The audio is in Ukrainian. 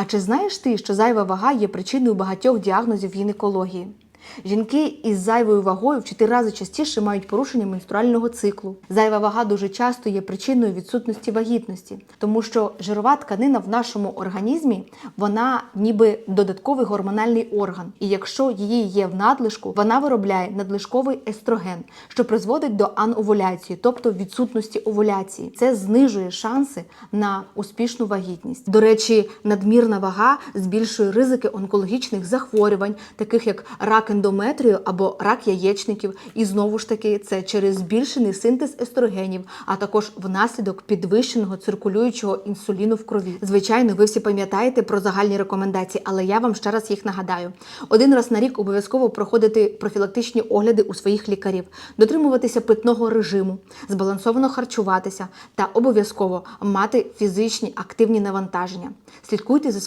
А чи знаєш ти, що зайва вага є причиною багатьох діагнозів гінекології? Жінки із зайвою вагою в 4 рази частіше мають порушення менструального циклу. Зайва вага дуже часто є причиною відсутності вагітності, тому що жирова тканина в нашому організмі вона ніби додатковий гормональний орган. І якщо її є в надлишку, вона виробляє надлишковий естроген, що призводить до анувуляції, тобто відсутності овуляції. Це знижує шанси на успішну вагітність. До речі, надмірна вага збільшує ризики онкологічних захворювань, таких як рак ендометрію або рак яєчників. І знову ж таки, це через збільшений синтез естрогенів, а також внаслідок підвищеного циркулюючого інсуліну в крові. Звичайно, ви всі пам'ятаєте про загальні рекомендації, але я вам ще раз їх нагадаю. Один раз на рік обов'язково проходити профілактичні огляди у своїх лікарів, дотримуватися питного режиму, збалансовано харчуватися та обов'язково мати фізичні активні навантаження. Слідкуйте за